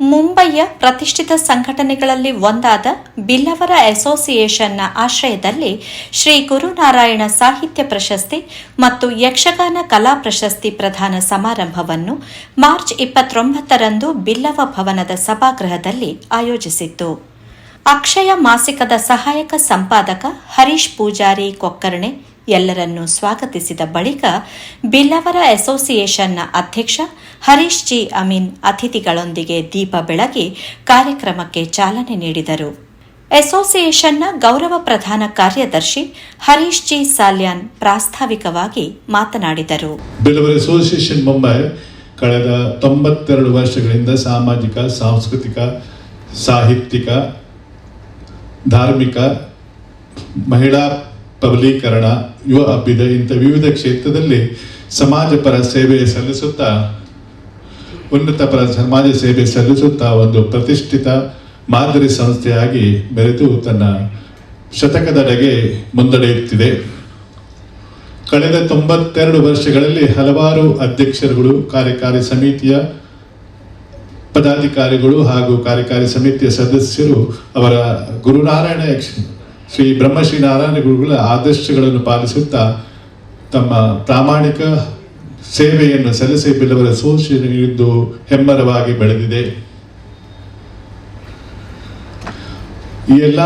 ಮುಂಬಯಿಯ ಪ್ರತಿಷ್ಠಿತ ಸಂಘಟನೆಗಳಲ್ಲಿ ಒಂದಾದ ಬಿಲ್ಲವರ ಅಸೋಸಿಯೇಷನ್ನ ಆಶ್ರಯದಲ್ಲಿ ಶ್ರೀ ಗುರುನಾರಾಯಣ ಸಾಹಿತ್ಯ ಪ್ರಶಸ್ತಿ ಮತ್ತು ಯಕ್ಷಗಾನ ಕಲಾ ಪ್ರಶಸ್ತಿ ಪ್ರದಾನ ಸಮಾರಂಭವನ್ನು ಮಾರ್ಚ್ ಇಪ್ಪತ್ತೊಂಬತ್ತರಂದು ಬಿಲ್ಲವ ಭವನದ ಸಭಾಗೃಹದಲ್ಲಿ ಆಯೋಜಿಸಿತ್ತು. ಅಕ್ಷಯ ಮಾಸಿಕದ ಸಹಾಯಕ ಸಂಪಾದಕ ಹರೀಶ್ ಪೂಜಾರಿ ಕೊಕ್ಕರ್ಣೆ, ಎಲ್ಲರನ್ನೂ ಸ್ವಾಗತಿಸಿದ ಬಳಿಕ ಬಿಲ್ಲವರ ಅಸೋಸಿಯೇಷನ್ನ ಅಧ್ಯಕ್ಷ ಹರೀಶ್ ಜಿ ಅಮೀನ್ ಅತಿಥಿಗಳೊಂದಿಗೆ ದೀಪ ಬೆಳಗಿ ಕಾರ್ಯಕ್ರಮಕ್ಕೆ ಚಾಲನೆ ನೀಡಿದರು. ಅಸೋಸಿಯೇಷನ್ನ ಗೌರವ ಪ್ರಧಾನ ಕಾರ್ಯದರ್ಶಿ ಹರೀಶ್ ಜಿ ಸಾಲ್ಯಾನ್ ಪ್ರಾಸ್ತಾವಿಕವಾಗಿ ಮಾತನಾಡಿದರು. ಅಸೋಸಿಯೇಷನ್ ಮುಂಬೈ ಕಳೆದ ತೊಂಬತ್ತೆರಡು ವರ್ಷಗಳಿಂದ ಸಾಮಾಜಿಕ, ಸಾಂಸ್ಕೃತಿಕ, ಸಾಹಿತ್ಯಿಕ ಧಾರ್ಮಿಕ, ಮಹಿಳಾ ಪ್ರಬಲೀಕರಣ, ಯುವ ಅಭ್ಯುದಯ ಇಂಥ ವಿವಿಧ ಕ್ಷೇತ್ರದಲ್ಲಿ ಸಮಾಜಪರ ಸೇವೆ ಸಲ್ಲಿಸುತ್ತಾ, ಉನ್ನತ ಪರ ಸಮಾಜ ಸೇವೆ ಸಲ್ಲಿಸುತ್ತಾ ಒಂದು ಪ್ರತಿಷ್ಠಿತ ಮಾದರಿ ಸಂಸ್ಥೆಯಾಗಿ ಬೆರೆತು ತನ್ನ ಶತಕದೆಡೆಗೆ ಮುನ್ನಡೆಯುತ್ತಿದೆ ಕಳೆದ ತೊಂಬತ್ತೆರಡು ವರ್ಷಗಳಲ್ಲಿ ಹಲವಾರು ಅಧ್ಯಕ್ಷರುಗಳು, ಕಾರ್ಯಕಾರಿ ಸಮಿತಿಯ ಪದಾಧಿಕಾರಿಗಳು ಹಾಗೂ ಕಾರ್ಯಕಾರಿ ಸಮಿತಿಯ ಸದಸ್ಯರು ಅವರ ಗುರುನಾರಾಯಣ ಯಕ್ಷ, ಶ್ರೀ ಬ್ರಹ್ಮಶ್ರೀ ನಾರಾಯಣ ಗುರುಗಳ ಆದರ್ಶಗಳನ್ನು ಪಾಲಿಸುತ್ತಾ ತಮ್ಮ ಪ್ರಾಮಾಣಿಕ ಸೇವೆಯನ್ನು ಸಲ್ಲಿಸಿ ಬಿಲ್ಲವರ ಇಂದು ಹೆಮ್ಮರವಾಗಿ ಬೆಳೆದಿದೆ. ಈ ಎಲ್ಲ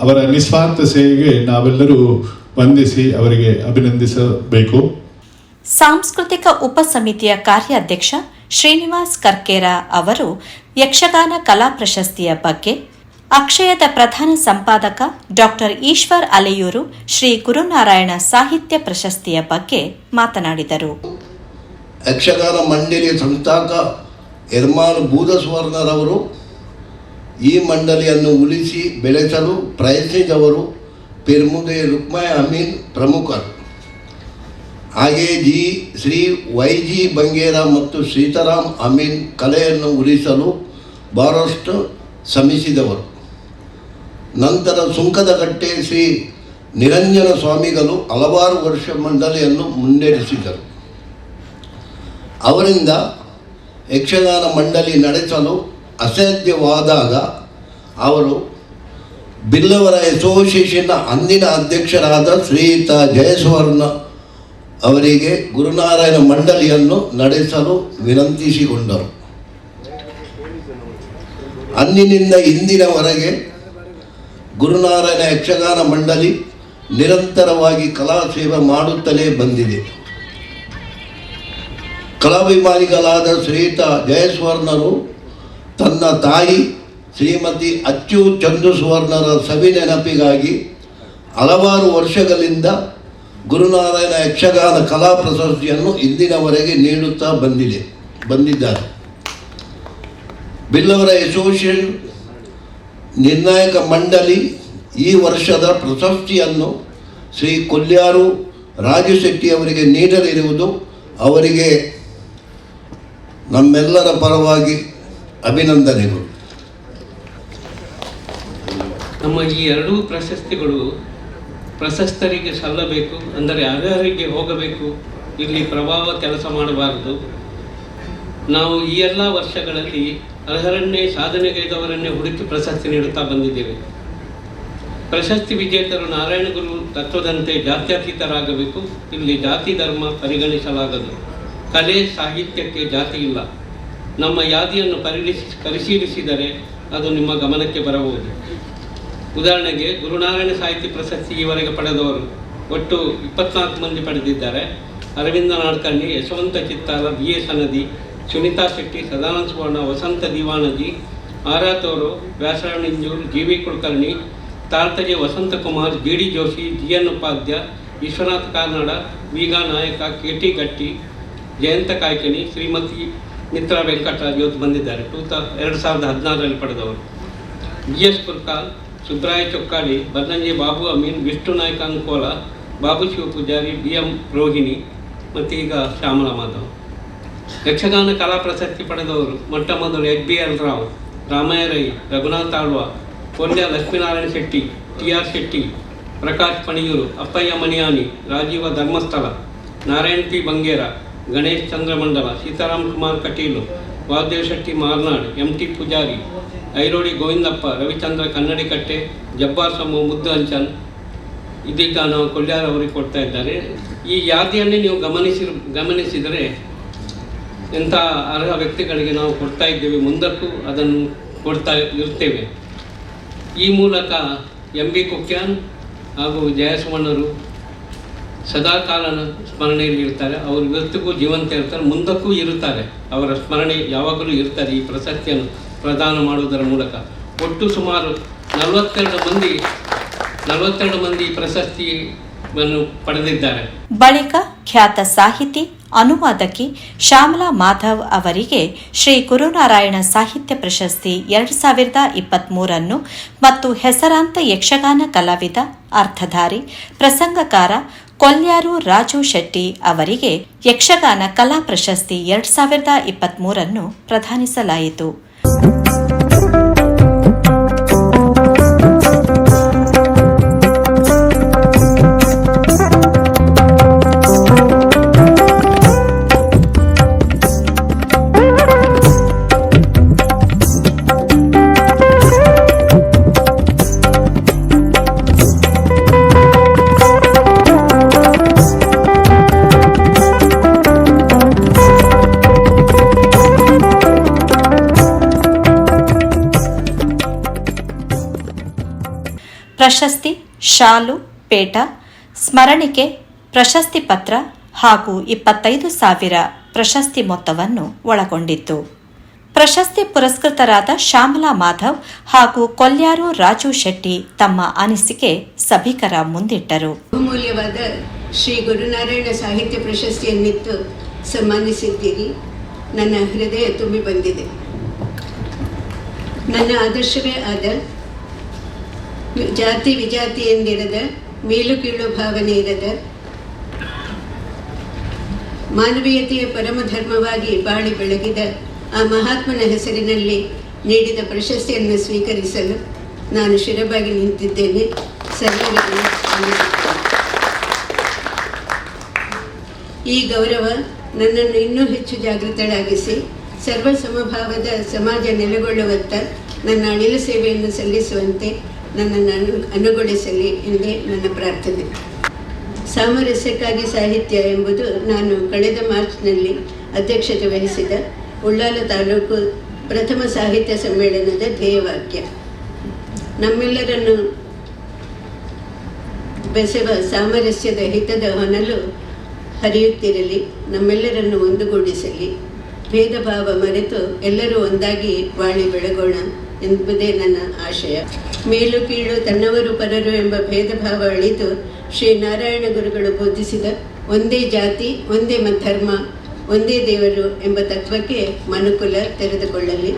ಅವರ ನಿಸ್ವಾರ್ಥ ಸೇವೆಗೆ ನಾವೆಲ್ಲರೂ ವಂದಿಸಿ ಅವರಿಗೆ ಅಭಿನಂದಿಸಬೇಕು. ಸಾಂಸ್ಕೃತಿಕ ಉಪ ಸಮಿತಿಯ ಕಾರ್ಯಾಧ್ಯಕ್ಷ ಶ್ರೀನಿವಾಸ್ ಕರ್ಕೇರ ಅವರು ಯಕ್ಷಗಾನ ಕಲಾ ಪ್ರಶಸ್ತಿಯ ಬಗ್ಗೆ, ಅಕ್ಷಯದ ಪ್ರಧಾನ ಸಂಪಾದಕ ಡಾಕ್ಟರ್ ಈಶ್ವರ್ ಅಲೆಯೂರು ಶ್ರೀ ಗುರುನಾರಾಯಣ ಸಾಹಿತ್ಯ ಪ್ರಶಸ್ತಿಯ ಬಗ್ಗೆ ಮಾತನಾಡಿದರು. ಯಕ್ಷಗಾನ ಮಂಡಳಿಯ ಸಂಸ್ಥಾಕ ಯರ್ಮಾನ್ ಬೂದಸ್ವರ್ಣರವರು ಈ ಮಂಡಳಿಯನ್ನು ಉಳಿಸಿ ಬೆಳೆಸಲು ಪ್ರಯತ್ನಿಸಿದವರು ಪೆರ್ಮುದೆ ರುಕ್ಮಯ ಅಮೀನ್ ಪ್ರಮುಖರು. ಹಾಗೆಯೇ G, Shri Y G Bangera ಮತ್ತು ಸೀತಾರಾಮ್ ಅಮೀನ್ ಕಲೆಯನ್ನು ಉಳಿಸಲು ಬಹಳಷ್ಟು ಶ್ರಮಿಸಿದವರು. ನಂತರ ಸುಂಕದಕಟ್ಟೆ ಶ್ರೀ ನಿರಂಜನ ಸ್ವಾಮಿಗಳು ಹಲವಾರು ವರ್ಷ ಮಂಡಳಿಯನ್ನು ಮುನ್ನಡೆಸಿದರು. ಅವರಿಂದ ಯಕ್ಷಗಾನ ಮಂಡಳಿ ನಡೆಸಲು ಅಸಾಧ್ಯವಾದಾಗ ಅವರು ಬಿಲ್ಲವರ ಅಸೋಸಿಯೇಷನ್ನ ಅಂದಿನ ಅಧ್ಯಕ್ಷರಾದ ಶ್ರೀಯುತ ಜಯಸ್ವರ್ಣ ಅವರಿಗೆ ಗುರುನಾರಾಯಣ ಮಂಡಳಿಯನ್ನು ನಡೆಸಲು ವಿನಂತಿಸಿಕೊಂಡರು. ಅಂದಿನಿಂದ ಇಂದಿನವರೆಗೆ ಗುರುನಾರಾಯಣ ಯಕ್ಷಗಾನ ಮಂಡಳಿ ನಿರಂತರವಾಗಿ ಕಲಾ ಸೇವೆ ಮಾಡುತ್ತಲೇ ಬಂದಿದೆ. ಕಲಾಭಿಮಾನಿಗಳಾದ ಶ್ರೀಯುತ ಜಯಸ್ವರ್ಣರು, ತನ್ನ ತಾಯಿ ಶ್ರೀಮತಿ ಅಚ್ಚು ಚಂದು ಸುವರ್ಣರ ಸವಿ ನೆನಪಿಗಾಗಿ ಹಲವಾರು ವರ್ಷಗಳಿಂದ ಗುರುನಾರಾಯಣ ಯಕ್ಷಗಾನ ಕಲಾ ಪ್ರಶಸ್ತಿಯನ್ನು ಇಂದಿನವರೆಗೆ ನೀಡುತ್ತಾ ಬಂದಿದೆ, ಬಂದಿದ್ದಾರೆ. ಬಿಲ್ಲವರ ಅಸೋಸಿಯೇಷನ್ ನಿರ್ಣಾಯಕ ಮಂಡಳಿ ಈ ವರ್ಷದ ಪ್ರಶಸ್ತಿಯನ್ನು ಶ್ರೀ ಕೊಲ್ಯಾರು ರಾಜು ಶೆಟ್ಟಿ ಅವರಿಗೆ ನೀಡಲಿರುವುದು ಅವರಿಗೆ ನಮ್ಮೆಲ್ಲರ ಪರವಾಗಿ ಅಭಿನಂದನೆಗಳು. ನಮ್ಮ ಈ ಎರಡೂ ಪ್ರಶಸ್ತಿಗಳು ಪ್ರಶಸ್ತರಿಗೆ ಸಲ್ಲಬೇಕು, ಅಂದರೆ ಅರ್ಹರಿಗೆ ಹೋಗಬೇಕು, ಇಲ್ಲಿ ಪ್ರಭಾವ ಕೆಲಸ ಮಾಡಬಾರದು. ನಾವು ಈ ಎಲ್ಲ ವರ್ಷಗಳಲ್ಲಿ ಅರ್ಹರನ್ನೇ ಸಾಧನೆಗೈದವರನ್ನೇ ಹುಡುಕಿ ಪ್ರಶಸ್ತಿ ನೀಡುತ್ತಾ ಬಂದಿದ್ದೇವೆ. ಪ್ರಶಸ್ತಿ ವಿಜೇತರು ನಾರಾಯಣ ಗುರು ತತ್ವದಂತೆ ಜಾತ್ಯತೀತರಾಗಬೇಕು. ಇಲ್ಲಿ ಜಾತಿ ಧರ್ಮ ಪರಿಗಣಿಸಲಾಗದು. ಕಲೆ ಸಾಹಿತ್ಯಕ್ಕೆ ಜಾತಿ ಇಲ್ಲ. ನಮ್ಮ ಯಾದಿಯನ್ನು ಪರಿಶೀಲಿಸಿದರೆ ಅದು ನಿಮ್ಮ ಗಮನಕ್ಕೆ ಬರಬಹುದು. ಉದಾಹರಣೆಗೆ ಗುರುನಾರಾಯಣ ಸಾಹಿತ್ಯ ಪ್ರಶಸ್ತಿ ಈವರೆಗೆ ಪಡೆದವರು ಒಟ್ಟು ಇಪ್ಪತ್ನಾಲ್ಕು ಮಂದಿ ಪಡೆದಿದ್ದಾರೆ. ಅರವಿಂದ ನಾಡ್ಕರ್ಣಿ, ಯಶವಂತ ಚಿತ್ತಾಲ ಬಿ ಎಸ್ ಸನದಿ, ಸುನೀತಾ ಶೆಟ್ಟಿ, ಸದಾನಂದ ಸುವರ್ಣ, ವಸಂತ ದಿವಾನಜಿ ಆರಾತೋರು ವ್ಯಾಸರಾಣಿಂಜೂರು G V Kulkarni ತಾರ್ತಜೆ Vasanthkumar G D Joshi, G N Upadhya, Vishwanath Karnad ವೀಗಾ Nayak, K T ಗಟ್ಟಿ, ಜಯಂತ ಕಾಯ್ಕಣಿ ಶ್ರೀಮತಿ ಮಿತ್ರ ವೆಂಕಟರಾಜ್ ಇವತ್ತು ಬಂದಿದ್ದಾರೆ. ಟೂ ತ, ಎರಡು ಸಾವಿರದ ಹದಿನಾರರಲ್ಲಿ ಪಡೆದವರು. B S Kurkal Subraya Chokkadi Bannanje Babu Amin Vishnu Naik Ankola Babu Shiva Poojary B M Rohini ಮತ್ತು ಈಗ ಶ್ಯಾಮಲ ಮಾಧವ್ ಯಕ್ಷಗಾನ ಕಲಾ ಪ್ರಶಸ್ತಿ ಪಡೆದವರು ಮೊಟ್ಟ ಮೊದಲು H B L Rao Ramaiah Rai Raghunath Alva Polya Lakshminarayana Shetty T R Shetty Prakash Paniyur Appaiah Maniyani Rajiv Dharmasthala Narayan P Bangera Ganesh Chandramandala Sitaram Kumar Kateel Vasudev Shetty Marnad M T Poojary Airodi Govindappa, Ravichandra Kannadikatte, Jabbar ಸಮೂಹ ಮುದ್ದು ಅಂಚನ್ ಇದೀಗ ನಾವು ಕೊಲ್ಯಾರ್ ಅವರಿಗೆ ಕೊಡ್ತಾ ಇದ್ದಾರೆ. ಈ ಯಾದಿಯನ್ನೇ ನೀವು ಗಮನಿಸಿ ಗಮನಿಸಿದರೆ ಎಂಥ ಅರ್ಹ ವ್ಯಕ್ತಿಗಳಿಗೆ ನಾವು ಕೊಡ್ತಾ ಇದ್ದೇವೆ ಮುಂದಕ್ಕೂ ಅದನ್ನು ಕೊಡ್ತಾ ಇರ್ತೇವೆ. ಈ ಮೂಲಕ ಎಂ ಬಿ ಕುಕ್ಯಾನ್ ಹಾಗೂ ಜಯಸುಮಣ್ಣರು ಸದಾಕಾಲನ ಸ್ಮರಣೆಯಲ್ಲಿ ಇರ್ತಾರೆ. ಅವರು ಇವತ್ತಿಗೂ ಜೀವಂತ ಇರ್ತಾರೆ. ಮುಂದಕ್ಕೂ ಇರುತ್ತಾರೆ. ಅವರ ಸ್ಮರಣೆ ಯಾವಾಗಲೂ ಇರ್ತಾರೆ ಈ ಪ್ರಶಸ್ತಿಯನ್ನು ಪ್ರದಾನ ಮಾಡುವುದರ ಮೂಲಕ. ಒಟ್ಟು ಸುಮಾರು ನಲವತ್ತೆರಡು ಮಂದಿ ನಲವತ್ತೆರಡು ಮಂದಿ ಪ್ರಶಸ್ತಿಯನ್ನು ಪಡೆದಿದ್ದಾರೆ. ಬಳಿಕ ಖ್ಯಾತ ಸಾಹಿತಿ ಅನುವಾದಕಿ ಶ್ಯಾಮಲಾ ಮಾಧವ್ ಅವರಿಗೆ ಶ್ರೀ ಗುರುನಾರಾಯಣ ಸಾಹಿತ್ಯ ಪ್ರಶಸ್ತಿ ಎರಡು ಸಾವಿರದ ಇಪ್ಪತ್ಮೂರನ್ನು ಮತ್ತು ಹೆಸರಾಂತ ಯಕ್ಷಗಾನ ಕಲಾವಿದ, ಅರ್ಥಧಾರಿ, ಪ್ರಸಂಗಕಾರ ಕೊಲ್ಯಾರು ರಾಜು ಶೆಟ್ಟಿ ಅವರಿಗೆ ಯಕ್ಷಗಾನ ಕಲಾ ಪ್ರಶಸ್ತಿ ಎರಡು ಸಾವಿರದ ಇಪ್ಪತ್ಮೂರನ್ನು ಪ್ರದಾನಿಸಲಾಯಿತು ಪ್ರಶಸ್ತಿ ಶಾಲು ಪೇಟ, ಸ್ಮರಣಿಕೆ, ಪ್ರಶಸ್ತಿ ಪತ್ರ ಹಾಗೂ ಇಪ್ಪತ್ತೈದು ಸಾವಿರ ಪ್ರಶಸ್ತಿ ಮೊತ್ತವನ್ನು ಒಳಗೊಂಡಿತ್ತು. ಪ್ರಶಸ್ತಿ ಪುರಸ್ಕೃತರಾದ ಶ್ಯಾಮಲಾ ಮಾಧವ್ ಹಾಗೂ ಕೊಲ್ಯಾರು ರಾಜು ಶೆಟ್ಟಿ ತಮ್ಮ ಅನಿಸಿಕೆ ಸಭಿಕರ ಮುಂದಿಟ್ಟರು. ಬಹುಮೂಲ್ಯವಾದ ಶ್ರೀ ಗುರುನಾರಾಯಣ ಸಾಹಿತ್ಯ ಪ್ರಶಸ್ತಿಯನ್ನಿತ್ತು ಸನ್ಮಾನಿಸಿದ್ದೀರಿ. ನನ್ನ ಹೃದಯ ತುಂಬಿ ಬಂದಿದೆ. ನನ್ನ ಆದರ್ಶವೇ ಆದ ಜಾತಿ ವಿಜಾತಿ ಎಂದಿರದ ಮೇಲು ಕೀಳು ಭಾವನೆ ಇರದ ಮಾನವೀಯತೆಯ ಪರಮ ಧರ್ಮವಾಗಿ ಬಾಳಿ ಬೆಳಗಿದ ಆ ಮಹಾತ್ಮನ ಹೆಸರಿನಲ್ಲಿ ನೀಡಿದ ಪ್ರಶಸ್ತಿಯನ್ನು ಸ್ವೀಕರಿಸಲು ನಾನು ಶಿರಬಾಗಿ ನಿಂತಿದ್ದೇನೆ. ಸರ್ವರಿಗೂ ಈ ಗೌರವ ನನ್ನನ್ನು ಇನ್ನೂ ಹೆಚ್ಚು ಜಾಗೃತಳಾಗಿಸಿ ಸರ್ವ ಸಮಭಾವದ ಸಮಾಜ ನೆಲೆಗೊಳ್ಳುವತ್ತ ನನ್ನ ಅಳಿಲು ಸೇವೆಯನ್ನು ಸಲ್ಲಿಸುವಂತೆ ನನ್ನನ್ನು ಅನು, ಅನುಗೊಳಿಸಲಿ ಎಂದೇ ನನ್ನ ಪ್ರಾರ್ಥನೆ. ಸಾಮರಸ್ಯಕ್ಕಾಗಿ ಸಾಹಿತ್ಯ ಎಂಬುದು ನಾನು ಕಳೆದ ಮಾರ್ಚ್ನಲ್ಲಿ ಅಧ್ಯಕ್ಷತೆ ವಹಿಸಿದ ಉಳ್ಳಾಲ ತಾಲೂಕು ಪ್ರಥಮ ಸಾಹಿತ್ಯ ಸಮ್ಮೇಳನದ ಧ್ಯೇಯವಾಕ್ಯ. ನಮ್ಮೆಲ್ಲರನ್ನು ಬೆಸೆವ ಸಾಮರಸ್ಯದ ಹಿತದ ಹೊನಲು ಹರಿಯುತ್ತಿರಲಿ, ನಮ್ಮೆಲ್ಲರನ್ನು ಒಂದುಗೂಡಿಸಲಿ. ಭೇದ ಭಾವ ಮರೆತು ಎಲ್ಲರೂ ಒಂದಾಗಿ ಬಾಳಿ ಬೆಳಗೋಣ ಎಂಬುದೇ ನನ್ನ ಆಶಯ. ಮೇಲು ಕೀಳು ತನ್ನವರು ಪರರು ಎಂಬ ಭೇದ ಭಾವ ಅಳಿದು ಶ್ರೀ ನಾರಾಯಣ ಗುರುಗಳು ಬೋಧಿಸಿದ ಒಂದೇ ಜಾತಿ, ಒಂದೇ ಧರ್ಮ ಒಂದೇ ದೇವರು ಎಂಬ ತತ್ವಕ್ಕೆ ಮನುಕುಲ ತೆರೆದುಕೊಳ್ಳಲಿ.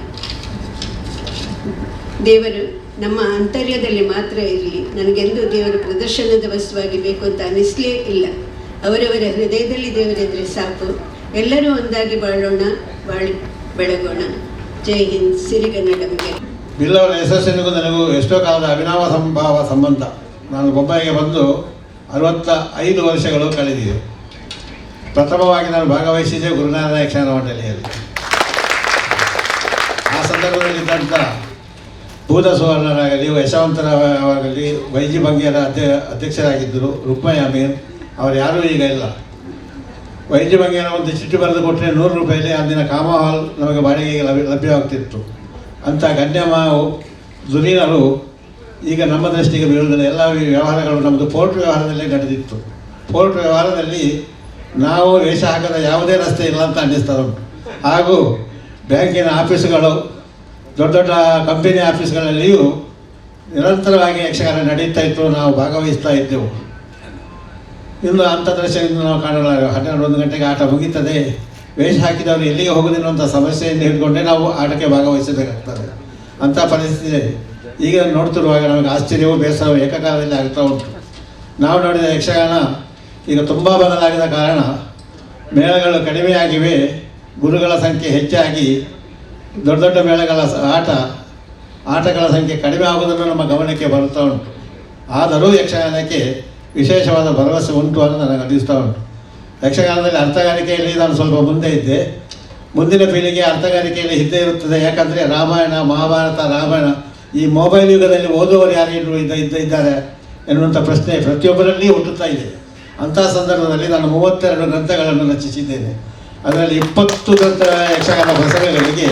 ದೇವರು, ನಮ್ಮ ಅಂತರ್ಯದಲ್ಲಿ ಮಾತ್ರ ಇರಲಿ. ನನಗೆಂದು ದೇವರು ಪ್ರದರ್ಶನದ ವಸ್ತುವಾಗಿ ಬೇಕು ಅಂತ ಅನಿಸ್ಲೇ ಇಲ್ಲ. ಅವರವರ ಹೃದಯದಲ್ಲಿ ದೇವರಿದ್ರೆ ಸಾಕು. ಎಲ್ಲರೂ ಒಂದಾಗಿ ಬಾಳೋಣ, ಬಾಳಿ ಬೆಳಗೋಣ. ಜೈ ಹಿಂದ್ ಸಿರಿಗನ್ನಡಂಗೆ ಬಿಲ್ಲವರ ಯಶಸ್ಸಿನಿಗೂ ನನಗೂ ಎಷ್ಟೋ ಕಾಲದ ಅವಿನಾವ ಸಂಭಾವ ಸಂಬಂಧ. ನಾನು ಬೊಂಬಾಯಿಗೆ ಬಂದು ಅರವತ್ತ ಐದು ವರ್ಷಗಳು ಕಳೆದಿದೆ. ಪ್ರಥಮವಾಗಿ ನಾನು ಭಾಗವಹಿಸಿದ್ದೆ ಗುರುನಾರಾಯಣ ಯಕ್ಷಗಾನ ಮಂಡಳಿಯಲ್ಲಿ. ಆ ಸಂದರ್ಭದಲ್ಲಿದ್ದಂಥ ಭೂತ ಸುವರ್ಣರಾಗಲಿ, ಯಶವಂತರಾಗಲಿ, ವೈಜಿ ಭಂಗಿಯರ ಅಧ್ಯ ಅಧ್ಯಕ್ಷರಾಗಿದ್ದರು ರುಕ್ಮಯ್ಯ ಅಮೀರ್. ಅವರು ಯಾರೂ ಈಗ ಇಲ್ಲ. ವೈದ್ಯ ಬಗ್ಗೆ ಒಂದು ಚಿಟ್ಟು ಬರೆದು ಕೊಟ್ಟರೆ ನೂರು ರೂಪಾಯಿಯಲ್ಲಿ ಅಂದಿನ ಕಾಮ ಹಾಲ್ ನಮಗೆ ಬಾಡಿಗೆಗೆ ಲಭ್ಯ ಲಭ್ಯವಾಗ್ತಿತ್ತು. ಅಂಥ ಗಣ್ಯಮ ದುರೀನರು ಈಗ ನಮ್ಮ ದೃಷ್ಟಿಗೆ ಬೀಳುವುದಿಲ್ಲ. ಎಲ್ಲ ವ್ಯವಹಾರಗಳು ನಮ್ಮದು ಪೋರ್ಟ್ ವ್ಯವಹಾರದಲ್ಲೇ ನಡೆದಿತ್ತು. ಪೋರ್ಟ್ ವ್ಯವಹಾರದಲ್ಲಿ ನಾವು ವೇಷ ಹಾಕದ ಯಾವುದೇ ರಸ್ತೆ ಇಲ್ಲ ಅಂತ ಅನ್ನಿಸ್ತಾ ಹಾಗೂ ಬ್ಯಾಂಕಿನ ಆಫೀಸುಗಳು, ದೊಡ್ಡ ದೊಡ್ಡ ಕಂಪನಿ ಆಫೀಸ್ಗಳಲ್ಲಿಯೂ ನಿರಂತರವಾಗಿ ಯಕ್ಷಗಾನ ನಡೀತಾ ಇತ್ತು. ನಾವು ಭಾಗವಹಿಸ್ತಾ ಇದ್ದೆವು. ಇನ್ನು ಅಂಥ ದೃಶ್ಯದಿಂದ ನಾವು ಕಾಣಲಾರೆ ಹನ್ನೆರಡು ಒಂದು ಗಂಟೆಗೆ ಆಟ ಮುಗೀತದೆ. ವೇಷ ಹಾಕಿದವರು ಎಲ್ಲಿಗೆ ಹೋಗುದಿಲ್ಲ ಅಂತ ಸಮಸ್ಯೆಯಿಂದ ಹಿಡ್ಕೊಂಡೆ ನಾವು ಆಟಕ್ಕೆ ಭಾಗವಹಿಸಬೇಕಾಗ್ತದೆ. ಅಂಥ ಪರಿಸ್ಥಿತಿ ಈಗ ನೋಡ್ತಿರುವಾಗ ನಮಗೆ ಆಶ್ಚರ್ಯವೂ ಬೇಸರವೂ ಏಕಕಾಲದಲ್ಲಿ ಆಗ್ತಾ ಉಂಟು. ನಾವು ನೋಡಿದ ಯಕ್ಷಗಾನ ಈಗ ತುಂಬ ಬದಲಾಗಿದ ಕಾರಣ ಮೇಳಗಳು ಕಡಿಮೆಯಾಗಿವೆ, ಗುರುಗಳ ಸಂಖ್ಯೆ ಹೆಚ್ಚಾಗಿ, ದೊಡ್ಡ ದೊಡ್ಡ ಮೇಳಗಳ ಆಟ, ಆಟಗಳ ಸಂಖ್ಯೆ ಕಡಿಮೆ ಆಗುವುದನ್ನು ನಮ್ಮ ಗಮನಕ್ಕೆ ಬರುತ್ತಾ ಉಂಟು. ಆದರೂ ಯಕ್ಷಗಾನಕ್ಕೆ ವಿಶೇಷವಾದ ಭರವಸೆ ಉಂಟು ಅಂತ ನನಗೆ ಅನ್ನಿಸ್ತಾ ಉಂಟು. ಯಕ್ಷಗಾನದಲ್ಲಿ ಅರ್ಥಗಾರಿಕೆಯಲ್ಲಿ ನಾನು ಸ್ವಲ್ಪ ಮುಂದೆ ಇದ್ದೆ. ಮುಂದಿನ ಪೀಳಿಗೆ ಅರ್ಥಗಾರಿಕೆಯಲ್ಲಿ ಹಿಂದೆ ಇರುತ್ತದೆ. ಯಾಕಂದರೆ ರಾಮಾಯಣ, ಮಹಾಭಾರತ, ರಾಮಾಯಣ ಈ ಮೊಬೈಲ್ ಯುಗದಲ್ಲಿ ಓದುವವರು ಯಾರು ಇದ್ದ ಇದ್ದ, ಇದ್ದಾರೆ ಎನ್ನುವಂಥ ಪ್ರಶ್ನೆ ಪ್ರತಿಯೊಬ್ಬರಲ್ಲಿ ಹುಟ್ಟುತ್ತಾ ಇದೆ. ಅಂಥ ಸಂದರ್ಭದಲ್ಲಿ ನಾನು ಮೂವತ್ತೆರಡು ಗ್ರಂಥಗಳನ್ನು ರಚಿಸಿದ್ದೇನೆ. ಅದರಲ್ಲಿ ಇಪ್ಪತ್ತು ಗ್ರಂಥ ಯಕ್ಷಗಾನ ಪ್ರಸಂಗಗಳಿಗೆ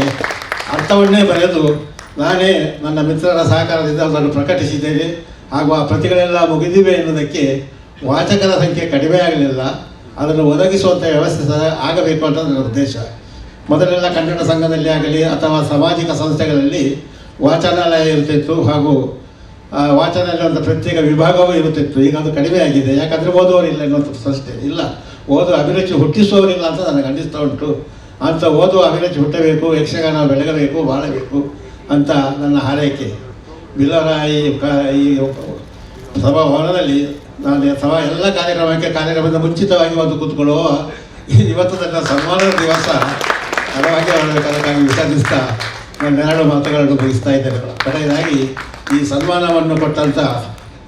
ಅರ್ಥವನ್ನೇ ಬರೆದು ನಾನೇ ನನ್ನ ಮಿತ್ರರ ಸಹಕಾರದಿಂದ ಅದನ್ನು ಪ್ರಕಟಿಸಿದ್ದೇನೆ. ಹಾಗೂ ಆ ಪ್ರತಿಗಳೆಲ್ಲ ಮುಗಿದಿವೆ ಎನ್ನುವುದಕ್ಕೆ ವಾಚಕರ ಸಂಖ್ಯೆ ಕಡಿಮೆ ಆಗಲಿಲ್ಲ. ಅದನ್ನು ಒದಗಿಸುವಂಥ ವ್ಯವಸ್ಥೆ ಸಹ ಆಗಬೇಕು ಅಂತ ನನ್ನ ಉದ್ದೇಶ. ಮೊದಲೆಲ್ಲ ಕನ್ನಡ ಸಂಘದಲ್ಲಿ ಆಗಲಿ ಅಥವಾ ಸಾಮಾಜಿಕ ಸಂಸ್ಥೆಗಳಲ್ಲಿ ವಾಚನಾಲಯ ಇರ್ತಿತ್ತು ಹಾಗೂ ವಾಚನಾಲಯ ಒಂದು ಪ್ರತ್ಯೇಕ ವಿಭಾಗವೂ ಇರುತ್ತಿತ್ತು. ಈಗ ಅದು ಕಡಿಮೆ ಆಗಿದೆ. ಯಾಕಂದರೆ ಓದುವವರಿಲ್ಲ ಎನ್ನುವಂಥ ಸಂಸ್ಥೆ. ಇಲ್ಲ. ಓದುವ ಅಭಿರುಚಿ ಹುಟ್ಟಿಸುವವರಿಲ್ಲ ಅಂತ ನನಗೆ ಅನ್ನಿಸ್ತಾ ಉಂಟು. ಅಂತ ಓದುವ ಅಭಿರುಚಿ ಹುಟ್ಟಬೇಕು, ಯಕ್ಷಗಾನ ಬೆಳಗಬೇಕು, ಬಾಳಬೇಕು ಅಂತ ನನ್ನ ಹಾರೈಕೆ. ಬಿಲ್ಲರ ಈ ಸಭಾಭವನದಲ್ಲಿ ನಾನು ಸಭಾ ಎಲ್ಲ ಕಾರ್ಯಕ್ರಮಕ್ಕೆ ಕಾರ್ಯಕ್ರಮದಿಂದ ಮುಂಚಿತವಾಗಿ ಒಂದು ಕೂತ್ಕೊಳ್ಳುವ ಇವತ್ತು ನನ್ನ ಸನ್ಮಾನದ ದಿವಸ. ಪರವಾಗಿ ಅದಕ್ಕಾಗಿ ವಿಚಾರಿಸ್ತಾ ನನ್ನ ಎರಡು ಮಾತುಗಳನ್ನು ಮುಗಿಸ್ತಾ ಇದ್ದೇನೆ. ಕಡೆಯದಾಗಿ ಈ ಸನ್ಮಾನವನ್ನು ಕೊಟ್ಟಂಥ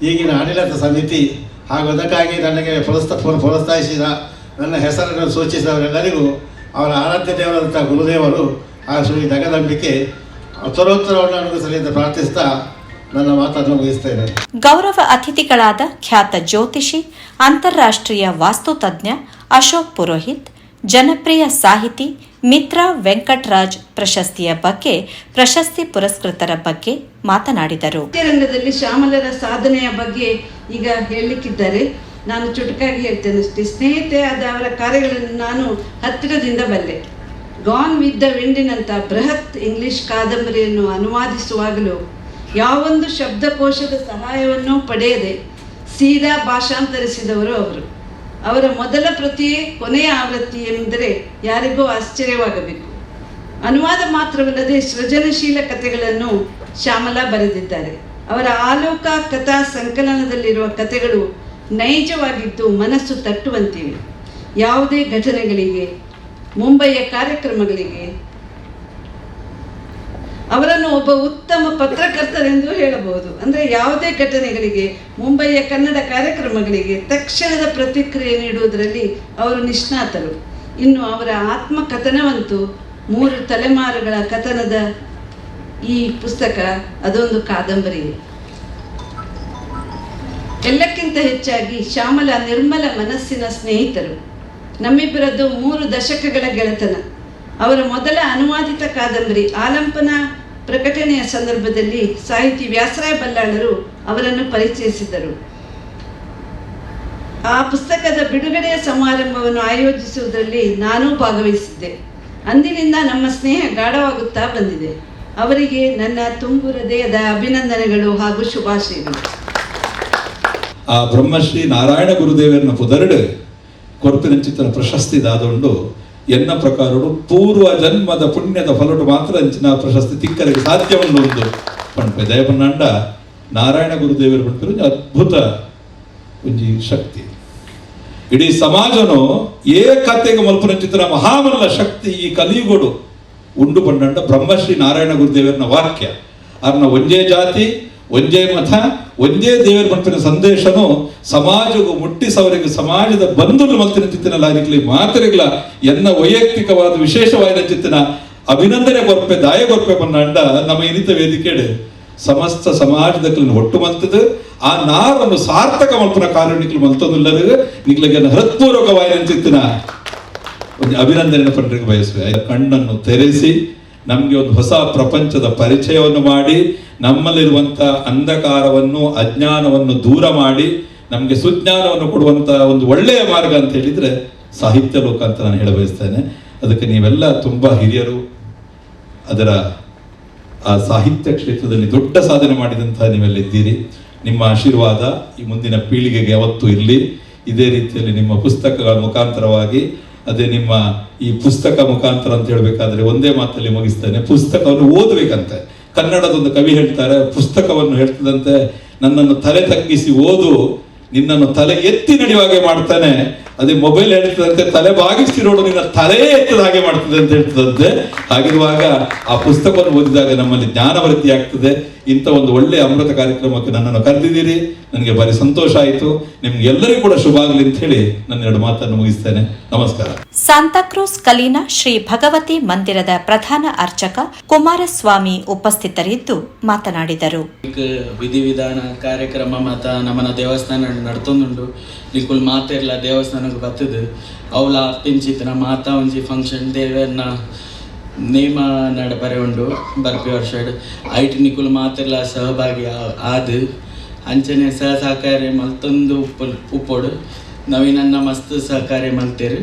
ಈಗಿನ ಆಡಳಿತ ಸಮಿತಿ ಹಾಗೂ ಅದಕ್ಕಾಗಿ ನನಗೆ ಪ್ರೋತ್ಸಾಹ ಪ್ರೋತ್ಸಾಹಿಸಿದ ನನ್ನ ಹೆಸರನ್ನು ಸೂಚಿಸಿದವರೆಲ್ಲರಿಗೂ ಅವರ ಆರಾಧ್ಯ ದೇವರಂಥ ಗುರುದೇವರು ಆ ಶ್ರೀ ನಗದಂಬಿಕೆ ಅನುಗ್ರಹಿಸಲಿ ಎಂದು ಪ್ರಾರ್ಥಿಸ್ತಾ ನನ್ನ ಮಾತನ್ನು ಮುಗಿಸ್ತೇನೆ. ಗೌರವ ಅತಿಥಿಗಳಾದ ಖ್ಯಾತ ಜ್ಯೋತಿಷಿ ಅಂತಾರಾಷ್ಟ್ರೀಯ ವಾಸ್ತು ತಜ್ಞ ಅಶೋಕ್ ಪುರೋಹಿತ್ ಜನಪ್ರಿಯ ಸಾಹಿತಿ ಮಿತ್ರ ವೆಂಕಟರಾಜ್ ಪ್ರಶಸ್ತಿಯ ಬಗ್ಗೆ ಪ್ರಶಸ್ತಿ ಪುರಸ್ಕೃತರ ಬಗ್ಗೆ ಮಾತನಾಡಿದರು. ರಂಗದಲ್ಲಿ ಶ್ಯಾಮಲರ ಸಾಧನೆಯ ಬಗ್ಗೆ ಈಗ ಹೇಳಲಿಕ್ಕಿದ್ದಾರೆ ನಾನು ಚುಟುಕಾಗಿ ಹೇಳ್ತೇನೆ. ಅಷ್ಟೇ ಸ್ನೇಹಿತೆ ಆದ ಅವರ ಕಾರ್ಯಗಳನ್ನು ನಾನು ಹತ್ತಿರದಿಂದ ಬಲ್ಲೆ. ಗಾನ್ ವಿತ್ ದ ವಿಂಡಿನಂಥ ಬೃಹತ್ ಇಂಗ್ಲಿಷ್ ಕಾದಂಬರಿಯನ್ನು ಅನುವಾದಿಸುವಾಗಲೂ ಯಾವೊಂದು ಶಬ್ದಕೋಶದ ಸಹಾಯವನ್ನು ಪಡೆಯದೆ ಸೀದಾ ಭಾಷಾಂತರಿಸಿದವರು ಅವರು. ಅವರ ಮೊದಲ ಪ್ರತಿಯೇ ಕೊನೆಯ ಆವೃತ್ತಿ ಎಂದರೆ ಯಾರಿಗೂ ಆಶ್ಚರ್ಯವಾಗಬೇಕು. ಅನುವಾದ ಮಾತ್ರವಲ್ಲದೆ ಸೃಜನಶೀಲ ಕಥೆಗಳನ್ನು ಶ್ಯಾಮಲಾ ಬರೆದಿದ್ದಾರೆ. ಅವರ ಆಲೋಕ ಕಥಾ ಸಂಕಲನದಲ್ಲಿರುವ ಕಥೆಗಳು ನೈಜವಾಗಿದ್ದು ಮನಸ್ಸು ತಟ್ಟುವಂತಿವೆ. ಯಾವುದೇ ಘಟನೆಗಳಿಗೆ, ಮುಂಬೈಯ ಕಾರ್ಯಕ್ರಮಗಳಿಗೆ ಅವರನ್ನು ಒಬ್ಬ ಉತ್ತಮ ಪತ್ರಕರ್ತರೆಂದು ಹೇಳಬಹುದು. ಅಂದರೆ ಯಾವುದೇ ಘಟನೆಗಳಿಗೆ ಮುಂಬಯಿಯ ಕನ್ನಡ ಕಾರ್ಯಕ್ರಮಗಳಿಗೆ ತಕ್ಷಣದ ಪ್ರತಿಕ್ರಿಯೆ ನೀಡುವುದರಲ್ಲಿ ಅವರು ನಿಷ್ಣಾತರು. ಇನ್ನು ಅವರ ಆತ್ಮಕಥನವಂತೂ ಮೂರು ತಲೆಮಾರುಗಳ ಕಥನದ ಈ ಪುಸ್ತಕ ಅದೊಂದು ಕಾದಂಬರಿ. ಎಲ್ಲಕ್ಕಿಂತ ಹೆಚ್ಚಾಗಿ ಶ್ಯಾಮಲ ನಿರ್ಮಲ ಮನಸ್ಸಿನ ಸ್ನೇಹಿತರು. ನಮ್ಮಿಬ್ಬರದ್ದು ಮೂರು ದಶಕಗಳ ಗೆಳೆತನ. ಅವರ ಮೊದಲ ಅನುವಾದಿತ ಕಾದಂಬರಿ ಆಲಂಪನ ಪ್ರಕಟಣೆಯ ಸಂದರ್ಭದಲ್ಲಿ ಸಾಹಿತಿ ವ್ಯಾಸರಾಯ ಬಲ್ಲಾಳರು ಅವರನ್ನು ಪರಿಚಯಿಸಿದರು. ಆ ಪುಸ್ತಕದ ಬಿಡುಗಡೆಯ ಸಮಾರಂಭವನ್ನು ಆಯೋಜಿಸುವುದರಲ್ಲಿ ನಾನೂ ಭಾಗವಹಿಸಿದ್ದೆ. ಅಂದಿನಿಂದ ನಮ್ಮ ಸ್ನೇಹ ಗಾಢವಾಗುತ್ತಾ ಬಂದಿದೆ. ಅವರಿಗೆ ನನ್ನ ತುಂಬು ಹೃದಯದ ಅಭಿನಂದನೆಗಳು ಹಾಗೂ ಶುಭಾಶಯಗಳು. ಆ ಬ್ರಹ್ಮಶ್ರೀ ನಾರಾಯಣ ಗುರುದೇವರನ್ನ ಪುದರ್ಡು ಕೊರಪಿನ ಚಿತ್ರ ಪ್ರಶಸ್ತಿ ದಾದೊಂಡು ಎನ್ನ ಪ್ರಕಾರಡು ಪೂರ್ವ ಜನ್ಮದ ಪುಣ್ಯದ ಫಲಡು ಮಾತ್ರ ಅಂಚಿನ ಪ್ರಶಸ್ತಿ ತಿಕ್ಕರಿಗೆ ಸಾಧ್ಯವನ್ನು ಒಂದು ಪಣ್ಪೆ ದಯಪನ್ನಂಡ ನಾರಾಯಣ ಗುರುದೇವರು ಪಣ್ಪರು ಅದ್ಭುತ ಒಂಜಿ ಶಕ್ತಿ. ಇಡೀ ಸಮಾಜನು ಏಕತೆಗೆ ಚಿತ್ರ ಮಹಾಮಲ್ಲ ಶಕ್ತಿ ಈ ಕಲಿಯುಗೋಡು. ಉಂಡು ಪಂಡಂಡ ಬ್ರಹ್ಮಶ್ರೀ ನಾರಾಯಣ ಗುರುದೇವರನ ವಾಕ್ಯ. ಅರ್ನ ಒಂಜೇ ಜಾತಿ, ಒಂಜೇ ಮತ ಒಂದೇ ದೇವರ ಮಲ್ಪಿನ ಸಂದೇಶನು ಸಮಾಜವು ಮುಟ್ಟಿಸವರಿಗೆ ಸಮಾಜದ ಬಂಧುಗಳು ಮಲ್ತಿನ ಚಿತ್ತಿನ ಲಾರಿಗ್ಲಿ ಮಾತ್ರೆಗಳ ಎನ್ನ ವೈಯಕ್ತಿಕವಾದ ವಿಶೇಷವಾದ ಚಿತ್ತಿನ ಅಭಿನಂದನೆ ಕೊರ್ಪೆ, ದಾಯ ಕೊರ್ಪೆ ಪನ್ನಂಡ ನಮ್ಮ ಇನಿತ ವೇದಿಕೆಡೆ ಸಮಸ್ತ ಸಮಾಜದ ಒಟ್ಟು ಮಲ್ತದು. ಆ ನಾರನ್ನು ಸಾರ್ಥಕ ಮಲ್ಪನ ಕಾರ್ಯ ನಿಕ್ಲು ಮಲ್ತದುಲ್ಲರು. ನಿಕ್ಲಿಗೆ ಹೃತ್ಪೂರ್ವಕವಾದ ಚಿತ್ತಿನ ಒಂದು ಅಭಿನಂದನೆ ಪಟ್ಟರಿಗೆ ಬಯಸುವೆ. ಕಣ್ಣನ್ನು ತೆರೆಸಿ ನಮಗೆ ಒಂದು ಹೊಸ ಪ್ರಪಂಚದ ಪರಿಚಯವನ್ನು ಮಾಡಿ, ನಮ್ಮಲ್ಲಿರುವಂಥ ಅಂಧಕಾರವನ್ನು, ಅಜ್ಞಾನವನ್ನು ದೂರ ಮಾಡಿ, ನಮಗೆ ಸುಜ್ಞಾನವನ್ನು ಕೊಡುವಂಥ ಒಂದು ಒಳ್ಳೆಯ ಮಾರ್ಗ ಅಂತ ಹೇಳಿದ್ರೆ ಸಾಹಿತ್ಯ ಲೋಕ ಅಂತ ನಾನು ಹೇಳ ಬಯಸ್ತೇನೆ. ಅದಕ್ಕೆ ನೀವೆಲ್ಲ ತುಂಬ ಹಿರಿಯರು, ಅದರ ಆ ಸಾಹಿತ್ಯ ಕ್ಷೇತ್ರದಲ್ಲಿ ದೊಡ್ಡ ಸಾಧನೆ ಮಾಡಿದಂತಹ ನೀವೆಲ್ಲ ಇದ್ದೀರಿ ನಿಮ್ಮ ಆಶೀರ್ವಾದ ಈ ಮುಂದಿನ ಪೀಳಿಗೆಗೆ ಯಾವತ್ತೂ ಇರಲಿ. ಇದೇ ರೀತಿಯಲ್ಲಿ ನಿಮ್ಮ ಪುಸ್ತಕಗಳ ಮುಖಾಂತರವಾಗಿ ಅದೇ ನಿಮ್ಮ ಈ ಪುಸ್ತಕ ಮುಖಾಂತರ ಅಂತ ಹೇಳಬೇಕಾದ್ರೆ ಒಂದೇ ಮಾತಲ್ಲಿ ಮುಗಿಸ್ತೇನೆ. ಪುಸ್ತಕವನ್ನು ಓದಬೇಕಂತೆ. ಕನ್ನಡದೊಂದು ಕವಿ ಹೇಳ್ತಾರೆ, ಪುಸ್ತಕವನ್ನು ಹೇಳ್ತದಂತೆ ನನ್ನನ್ನು ತಲೆ ತಗ್ಗಿಸಿ ಓದು. ನಿನ್ನನ್ನು ತಲೆ ಎತ್ತಿ ನಡೆಯುವಾಗೆ ಮಾಡ್ತಾನೆ. ಅದೇ ಮೊಬೈಲ್ ಹೇಳ್ತದಂತೆ ತಲೆ ಬಾಗಿಸ್ತಿರೋಡು ನಿನ್ನ ತಲೆ ಎತ್ತದ ಹಾಗೆ ಮಾಡ್ತದೆ ಅಂತ ಹೇಳ್ತದಂತೆ. ಹಾಗಿರುವಾಗ ಆ ಪುಸ್ತಕವನ್ನು ಓದಿದಾಗ ನಮ್ಮಲ್ಲಿ ಜ್ಞಾನ ವೃದ್ಧಿ ಆಗ್ತದೆ. ಇಂಥ ಒಂದು ಒಳ್ಳೆಯ ಅಮೃತ ಕಾರ್ಯಕ್ರಮಕ್ಕೆ ನನ್ನನ್ನು ಕರೆದಿದ್ದೀರಿ. ನನಗೆ ಭಾರಿ ಸಂತೋಷ ಆಯಿತು. ನಿಮ್ಗೆ ಎಲ್ಲರಿಗೂ ಕೂಡ ಶುಭ ಆಗಲಿ ಅಂತ ಹೇಳಿ ನನ್ನ ಎರಡು ಮಾತನ್ನು ಮುಗಿಸ್ತೇನೆ. ನಮಸ್ಕಾರ. ಸಾಂತಾಕ್ರೂಸ್ ಕಲೀನ ಶ್ರೀ ಭಗವತಿ ಮಂದಿರದ ಪ್ರಧಾನ ಅರ್ಚಕ ಕುಮಾರಸ್ವಾಮಿ ಉಪಸ್ಥಿತರಿದ್ದು ಮಾತನಾಡಿದರು. ವಿಧಿವಿಧಾನ ಕಾರ್ಯಕ್ರಮ ಮತ ನಮ್ಮನ ದೇವಸ್ಥಾನ ನಡ್ತೊಂದುಂಡು ನಿಕುಲ್ ಮಾತೆರ್ಲ ದೇವಸ್ಥಾನಕ್ಕೆ ಬರ್ತದೆ ಅವಳ ಅರ್ಪಿಂಚಿತ್ತಿನ ಮಾತ ಒಂಜಿ ಫಂಕ್ಷನ್ ದೇವನ್ನ ನೇಮ ನಡಪರೆ ಉಂಡು ಬರ್ಪಿ ವರ್ಷಡ್ ಐಟ್ ನಿಕುಲ್ ಮಾತೆರ್ಲ ಸಹಭಾಗಿ ಆದ. ಅಂಚನೆ ಸಹ ಸಹಕಾರಿ ಮಲ್ತೊಂದು ಉಪ್ಪು ಉಪ್ಪೊಡು. ನವೀನನ್ನ ಮಸ್ತ್ ಸಹಕಾರಿ ಮಲ್ತೇರು.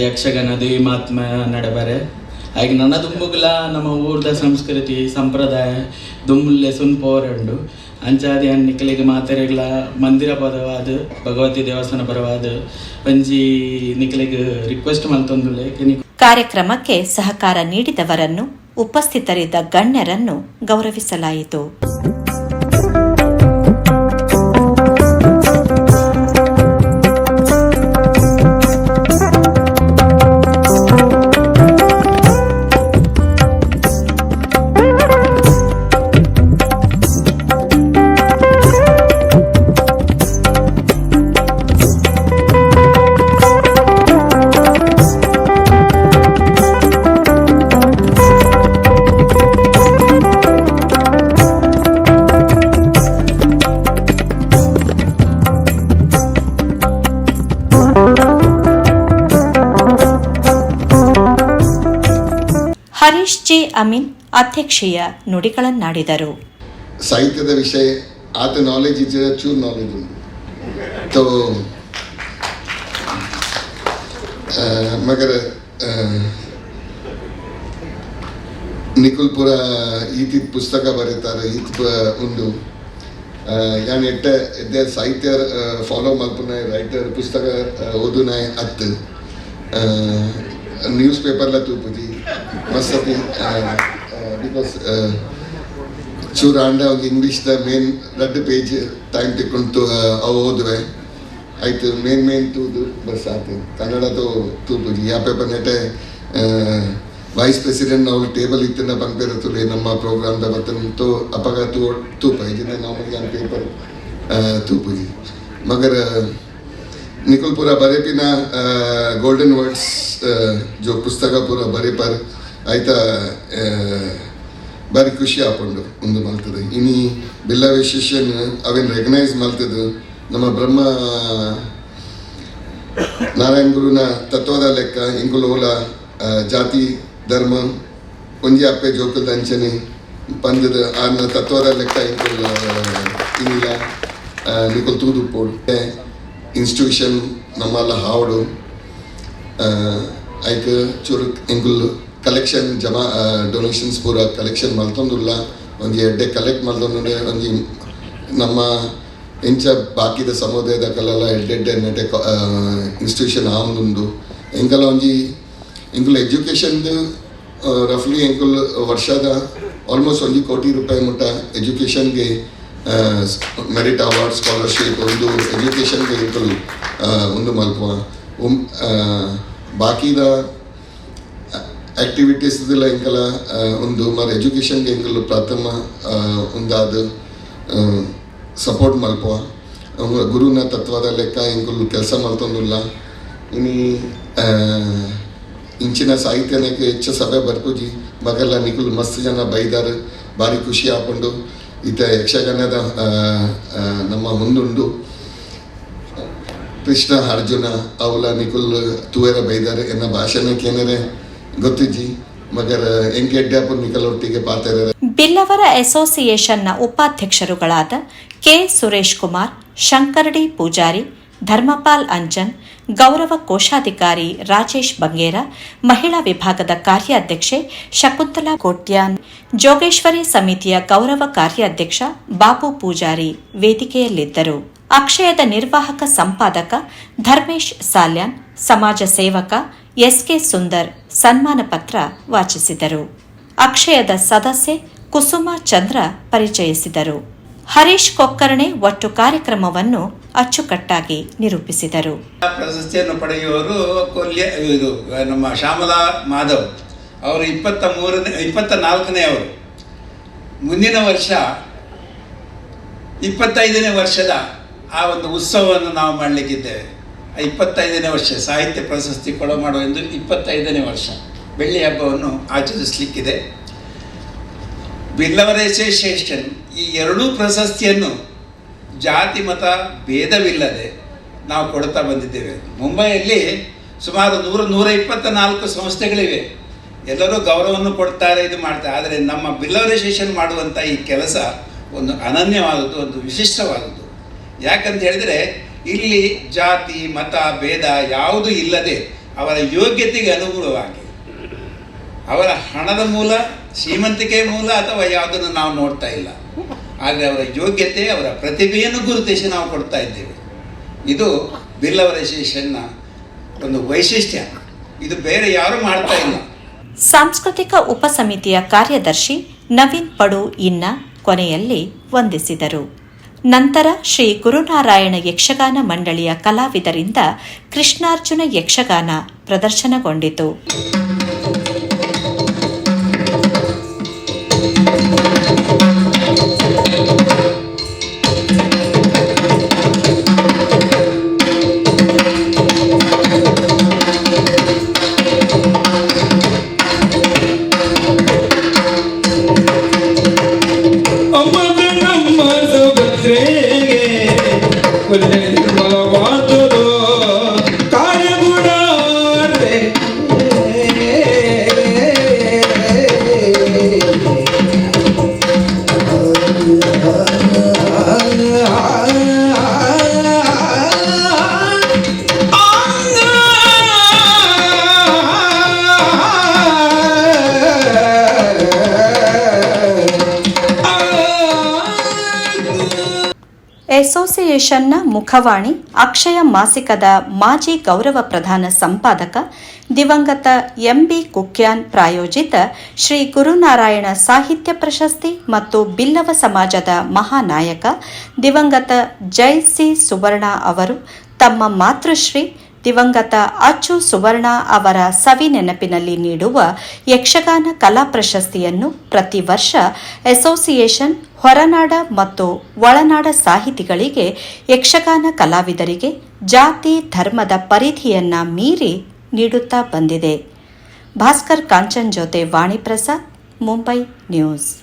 ಯಕ್ಷಗಾನ, ದೇವಿ ಮಹಾತ್ಮ ನಡಬರೆ ಹಾಗೆ ನನ್ನ ದುಂಬುಗ್ಲ ನಮ್ಮ ಊರ್ದ ಸಂಸ್ಕೃತಿ, ಸಂಪ್ರದಾಯ ದುಮ್ಮುಲ್ಲೆ ಸುನ್ಪೋರಂಡು. ಅಂಚಾದಿ ಹಣ್ಣಿಕ್ಕಲಿಗೆ ಮಾತೆರೆಗ್ಲ ಮಂದಿರ ಬರವಾದ ಭಗವತಿ ದೇವಸ್ಥಾನ ಪರವಾದ ಪಂಜಿ ನಿಕ್ಕಲಿಗೆ ರಿಕ್ವೆಸ್ಟ್ ಮಲ್ತೊಂದುಲ್ಲೆ. ಕೆನಿ ಕಾರ್ಯಕ್ರಮಕ್ಕೆ ಸಹಕಾರ ನೀಡಿದವರನ್ನು, ಉಪಸ್ಥಿತರಿದ್ದ ಗಣ್ಯರನ್ನು ಗೌರವಿಸಲಾಯಿತು. ಜೆ ಅಮೀನ್ ಅಧ್ಯಕ್ಷೀಯ ನುಡಿಗಳನ್ನಾಡಿದರು. ಸಾಹಿತ್ಯದ ವಿಷಯ ಆತ ನಾಲೆಜ್ ಇಸ್ ಚೂರು ನಾಲೆಜ್ ಮಗರ ನಿಖುಲ್ ಈತಿ ಪುಸ್ತಕ ಬರೀತಾರೆ ಈತ್ ಒಂದು ಯಾನ್ ಎಟ್ಟ ಎದ್ದೆ ಸಾಹಿತ್ಯ ಫಾಲೋ ಮಲ್ಪುನ ರೈಟರ್ ಪುಸ್ತಕ ಆ, ಓದುನ ಅತ್ತು. ನ್ಯೂಸ್ ಪೇಪರ್ಲ most of the uh, because uh, English the main ರಡ್ಡು ಪೇಜ್ ಟೈಮ್ ತೆಕ್ಕೊಂಡು ಅವು ಓದುವೆ ಆಯ್ತು ಮೇನ್ ಮೇನ್ ತೂದು ಬಸ್ ಆಯ್ತು ಕನ್ನಡದು ತೂಪು ಯಾ ಪೇಪರ್ ನೆಟೆ ವೈಸ್ ಪ್ರೆಸಿಡೆಂಟ್ ನಾವು ಟೇಬಲ್ ಇತ್ತಿನ ಬಂದ್ಬೇರೆ ತುಳಿ ನಮ್ಮ ಪ್ರೋಗ್ರಾಮ್ ದ ತೋ ಅಪಗ ತೂ ತೂಪ. ಇದನ್ನ ನಾವು ಪೇಪರ್ ತೂಪು ಮಗರ ನಿಖುಲ್ ಪೂರ ಬರೆಪಿನ ಗೋಲ್ಡನ್ ವರ್ಡ್ಸ್ ಜೋ ಪುಸ್ತಕ ಪೂರ ಬರೆಪರ್. ಆಯ್ತಾ ಬಾರಿ ಖುಷಿ ಆಪುಂಡು ಒಂದು ಮಲ್ತದೆ. ಇನಿ ಬಿಲ್ಲ ವಿಶೇಷನ್ ಅವೇನ್ ರೆಕಗ್ನೈಸ್ ಮಲ್ತದ್ದು ನಮ್ಮ ಬ್ರಹ್ಮ ನಾರಾಯಣ ಗುರುನ ತತ್ವದ ಲೆಕ್ಕ ಇಂಕುಲೋಲ ಜಾತಿ, ಧರ್ಮ ಒಂಜಿ ಅಪ್ಪೆ ಜೋಕದ ಅಂಚನೆ ಪಂದದ ಆನ ತತ್ವದ ಲೆಕ್ಕ ಇಂಕುಲ್ ಇನ್ನಿಲ್ಲ ನಿಕುಲ್ ತೂದು ಪೋಡು ಇನ್ಸ್ಟಿಟ್ಯೂಷನ್ ನಮ್ಮಲ್ಲ ಹಾವಡು. ಐಕ್ ಚುರುಕ್ ಇಂಕುಲ್ ಕಲೆಕ್ಷನ್ ಜಮಾ ಡೊನೇಷನ್ಸ್ ಪೂರ ಕಲೆಕ್ಷನ್ ಮಲ್ತೊಂದುಲ್ಲ ಒಂದು ಎಡ್ಡೆ ಕಲೆಕ್ಟ್ ಮಲ್ತೊಂದುಂಡೆ ಒಂದು ನಮ್ಮ ಇಂಚ ಬಾಕಿದ ಸಮುದಾಯದ ಕಲೆಲ್ಲ ಎಡ್ಡೆಡ್ಡೆ ನೆಡೆ ಇನ್ಸ್ಟಿಟ್ಯೂಷನ್ ಆವೊಂದುಂಡು ಎಂಕಲ ಒಂಜಿ ಎಂಕುಲ್ ಎಜುಕೇಷನ್ದು ರಫ್ಲಿ ಎಂಕುಲ್ ವರ್ಷದ ಆಲ್ಮೋಸ್ಟ್ ಒಂದು ಕೋಟಿ ರೂಪಾಯಿ ಮುಟ್ಟ ಎಜುಕೇಷನ್ಗೆ ಮೆರಿಟ್ ಅವಾರ್ಡ್ ಸ್ಕಾಲರ್ಶಿಪ್ ಒಂದು ಎಜುಕೇಷನ್ಗೆ ಹೆಂಗಲ್ ಒಂದು ಮಲ್ಪ ಉಮ್ ಬಾಕಿದ ಆಕ್ಟಿವಿಟೀಸ್ದೆಲ್ಲ ಎಂಕಲ ಒಂದು ಮರ ಎಜುಕೇಷನ್ಗೆ ಎಂಕಲ್ ಪ್ರಥಮ ಒಂದಾದ ಸಪೋರ್ಟ್ ಮಲ್ಪುವ ಗುರುನ ತತ್ವದ ಲೆಕ್ಕ ಎಂಕುಲ್ ಕೆಲಸ ಮಾಡ್ತಂದಿಲ್ಲ. ಇನಿ ಇಂಚಿನ ಸಾಹಿತ್ಯನಕ್ಕೆ ಹೆಚ್ಚು ಸಭೆ ಬರ್ಪುಜಿ. ಮಗಲ್ಲ ನಿಕುಲ್ ಮಸ್ತ್ ಜನ ಬೈದಾರ, ಭಾರಿ ಖುಷಿ ಹಾಕೊಂಡು ಈತ ಯಕ್ಷಗಾನದ ನಮ್ಮ ಮುಂದುಂಡು. ಕೃಷ್ಣ, ಅರ್ಜುನ, ಅವಲ ನಿಕುಲ್ ತೂವೆರ ಬೈದಾರೆ ಎನ್ನ ಭಾಷಣಕ್ಕೆ ಏನಾರೆ ಗೊತ್ತಿಜ್ಜಿ ಬಿಲ್ಲವರ ಅಸೋಸಿಯೇಷನ್ನ ಉಪಾಧ್ಯಕ್ಷರುಗಳಾದ ಕೆ ಸುರೇಶ್ ಕುಮಾರ್, ಶಂಕರಡಿ ಪೂಜಾರಿ, ಧರ್ಮಪಾಲ್ ಅಂಜನ್, ಗೌರವ ಕೋಶಾಧಿಕಾರಿ ರಾಜೇಶ್ ಬಂಗೇರ, ಮಹಿಳಾ ವಿಭಾಗದ ಕಾರ್ಯಾಧ್ಯಕ್ಷೆ ಶಕುಂತಲಾ ಕೋಟ್ಯಾನ್, ಜೋಗೇಶ್ವರಿ ಸಮಿತಿಯ ಗೌರವ ಕಾರ್ಯಾಧ್ಯಕ್ಷ ಬಾಬು ಪೂಜಾರಿ ವೇದಿಕೆಯಲ್ಲಿದ್ದರು. ಅಕ್ಷಯದ ನಿರ್ವಾಹಕ ಸಂಪಾದಕ ಧರ್ಮೇಶ್ ಸಾಲ್ಯಾನ್, ಸಮಾಜ ಸೇವಕ ಎಸ್ಕೆ ಸುಂದರ್ ಸನ್ಮಾನ ಪತ್ರ ವಾಚಿಸಿದರು. ಅಕ್ಷಯದ ಸದಸ್ಯೆ ಕುಸುಮ ಚಂದ್ರ ಪರಿಚಯಿಸಿದರು. ಹರೀಶ್ ಕೊಕ್ಕರ್ಣೆ ಒಟ್ಟು ಕಾರ್ಯಕ್ರಮವನ್ನು ಅಚ್ಚುಕಟ್ಟಾಗಿ ನಿರೂಪಿಸಿದರು. ಪ್ರಶಸ್ತಿಯನ್ನು ಪಡೆಯುವವರು ಇದು, ನಮ್ಮ ಶ್ಯಾಮಲಾ ಮಾಧವ್. ಅವರು ಇಪ್ಪತ್ತ ಮೂರನೇ ಇಪ್ಪತ್ತ ನಾಲ್ಕನೇ ಅವರು. ಮುಂದಿನ ವರ್ಷ, ಇಪ್ಪತ್ತೈದನೇ ವರ್ಷದ ಆ ಒಂದು ಉತ್ಸವವನ್ನು ನಾವು ಮಾಡಲಿಕ್ಕಿದ್ದೇವೆ. ಇಪ್ಪತ್ತೈದನೇ ವರ್ಷ ಸಾಹಿತ್ಯ ಪ್ರಶಸ್ತಿ ಕೊಡ ಮಾಡುವ ಎಂದು ಇಪ್ಪತ್ತೈದನೇ ವರ್ಷ ಬೆಳ್ಳಿ ಹಬ್ಬವನ್ನು ಆಚರಿಸಲಿಕ್ಕಿದೆ. ಬಿಲ್ಲವರೇಸೇಷನ್ ಈ ಎರಡೂ ಪ್ರಶಸ್ತಿಯನ್ನು ಜಾತಿ, ಮತ, ಭೇದವಿಲ್ಲದೆ ನಾವು ಕೊಡ್ತಾ ಬಂದಿದ್ದೇವೆ. ಮುಂಬೈಯಲ್ಲಿ ಸುಮಾರು ನೂರ ನೂರ ಇಪ್ಪತ್ತ ನಾಲ್ಕು ಸಂಸ್ಥೆಗಳಿವೆ. ಎಲ್ಲರೂ ಗೌರವವನ್ನು ಕೊಡ್ತಾರೆ, ಇದು ಮಾಡ್ತಾರೆ. ಆದರೆ ನಮ್ಮ ಬಿಲ್ಲವರೈಸೇಷನ್ ಮಾಡುವಂಥ ಈ ಕೆಲಸ ಒಂದು ಅನನ್ಯವಾದದ್ದು, ಒಂದು ವಿಶಿಷ್ಟವಾದದ್ದು. ಯಾಕಂತ ಹೇಳಿದರೆ ಇಲ್ಲಿ ಜಾತಿ, ಮತ, ಭೇದ ಯಾವುದು ಇಲ್ಲದೆ ಅವರ ಯೋಗ್ಯತೆಗೆ ಅನುಗುಣವಾಗಿ. ಅವರ ಹಣದ ಮೂಲ ಶ್ರೀಮಂತಿಕೆ ಮೂಲ ಅಥವಾ ಯಾವುದನ್ನು ನಾವು ನೋಡ್ತಾ ಇಲ್ಲ. ಆದರೆ ಅವರ ಯೋಗ್ಯತೆ, ಅವರ ಪ್ರತಿಭೆಯನ್ನು ಗುರುತಿಸಿ ನಾವು ಕೊಡ್ತಾ ಇದ್ದೇವೆ. ಇದು ಬಿಲ್ಲವರೈಸೇಷನ್ನ ಒಂದು ವೈಶಿಷ್ಟ್ಯ. ಇದು ಬೇರೆ ಯಾರು ಮಾಡ್ತಾ ಇಲ್ಲ. ಸಾಂಸ್ಕೃತಿಕ ಉಪಸಮಿತಿಯ ಕಾರ್ಯದರ್ಶಿ ನವೀನ್ ಪಡು ಇನ್ನ ಕೊನೆಯಲ್ಲಿ ವಂದಿಸಿದರು. ನಂತರ ಶ್ರೀ ಗುರುನಾರಾಯಣ ಯಕ್ಷಗಾನ ಮಂಡಳಿಯ ಕಲಾವಿದರಿಂದ ಕೃಷ್ಣಾರ್ಜುನ ಯಕ್ಷಗಾನ ಪ್ರದರ್ಶನಗೊಂಡಿತು. ಅಸೋಸಿಯೇಷನ್ನ ಮುಖವಾಣಿ, ಅಕ್ಷಯ ಮಾಸಿಕದ ಮಾಜಿ ಗೌರವ ಪ್ರಧಾನ ಸಂಪಾದಕ, ದಿವಂಗತ ಎಂಬಿ ಕುಕ್ಯಾನ್ ಪ್ರಾಯೋಜಿತ ಶ್ರೀ ಗುರುನಾರಾಯಣ ಸಾಹಿತ್ಯ ಪ್ರಶಸ್ತಿ ಮತ್ತು ಬಿಲ್ಲವ ಸಮಾಜದ ಮಹಾನಾಯಕ ದಿವಂಗತ ಜೈ ಸಿ ಸುವರ್ಣ ಅವರು ತಮ್ಮ ಮಾತೃಶ್ರೀ ದಿವಂಗತ ಅಚ್ಚು ಸುವರ್ಣ ಅವರ ಸವಿ ನೆನಪಿನಲ್ಲಿ ನೀಡುವ ಯಕ್ಷಗಾನ ಕಲಾ ಪ್ರಶಸ್ತಿಯನ್ನು ಪ್ರತಿ ವರ್ಷ ಅಸೋಸಿಯೇಷನ್, ಹೊರನಾಡ ಮತ್ತು ಒಳನಾಡ ಸಾಹಿತಿಗಳಿಗೆ ಯಕ್ಷಗಾನ ಕಲಾವಿದರಿಗೆ ಜಾತಿ ಧರ್ಮದ ಪರಿಧಿಯನ್ನ ಮೀರಿ ನೀಡುತ್ತಾ ಬಂದಿದೆ. ಭಾಸ್ಕರ್ ಕಾಂಚನ್ ಜೊತೆ ವಾಣಿಪ್ರಸಾದ್ ಮುಂಬೈ ನ್ಯೂಸ್.